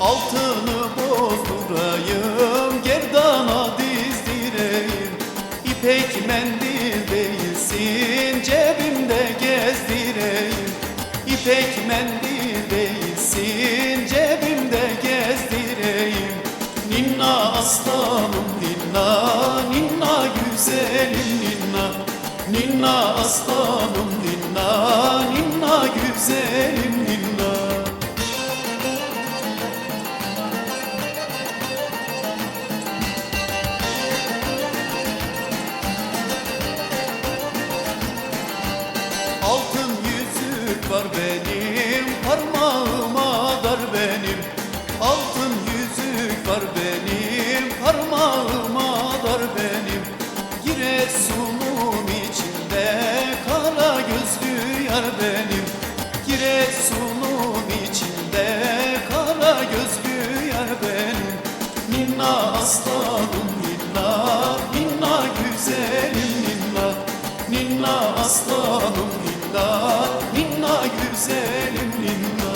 Altını bozdurayım Gerdana dizdireyim. İpek mendil değilsin Cebimde gezdireyim. İpek mendil değilsin Cebimde gezdireyim. Ninna aslanım ninna Ninna güzelim ninna. Ninna aslanım ninna Ninna güzelim Altın yüzük var benim parmağıma dar benim. Altın yüzük var benim parmağıma dar benim. Giresun'un içinde kara gözlü yar benim. Giresun'un içinde kara gözlü yar benim. Ninna aslanım ninna ninna güzelim ninna Ninna aslanım ninna ninna güzelim ninna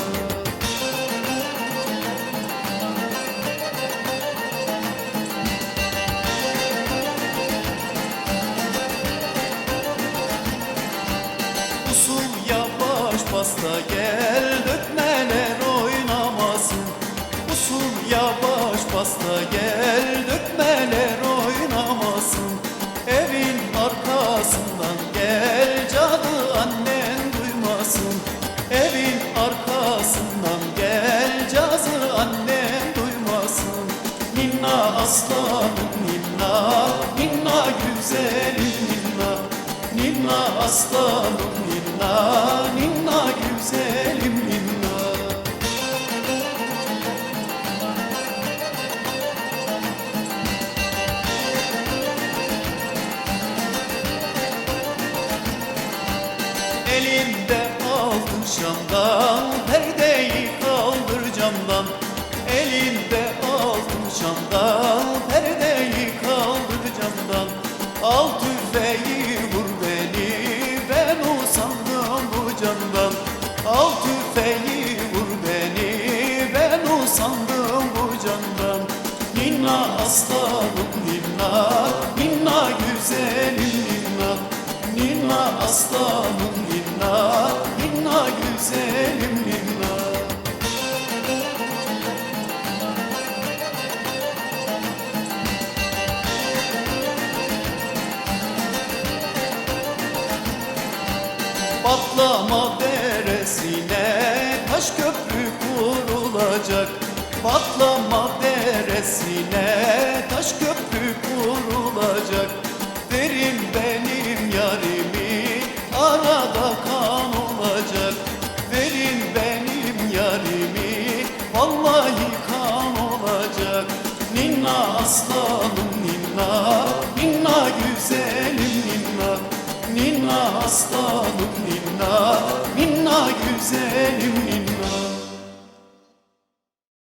Usul yavaş pasta gel dökmeler oynamasın. Usul yavaş pasta gel Evin arkasından gel cadı annen duymasın. Ninna aslanım ninna ninna güzelim ninna Ninna aslanım ninna ninna güzelim ninna Elimde şamdan Perdeyi kaldır camdan. Elimde altın şamdan Perdeyi kaldır camdan. Al tüfeği vur beni Ben usandım bu candan. Al tüfeği vur beni Ben usandım bu candan. Ninna aslanım ninna Ninna güzelim ninna Ninna aslanım Patlama deresine taş köprü kurulacak. Patlama deresine taş köprü kurulacak. Derim benim yarimi arada kan aslanım ninna ninna güzelim ninna Ninna aslanım ninna ninna güzelim ninna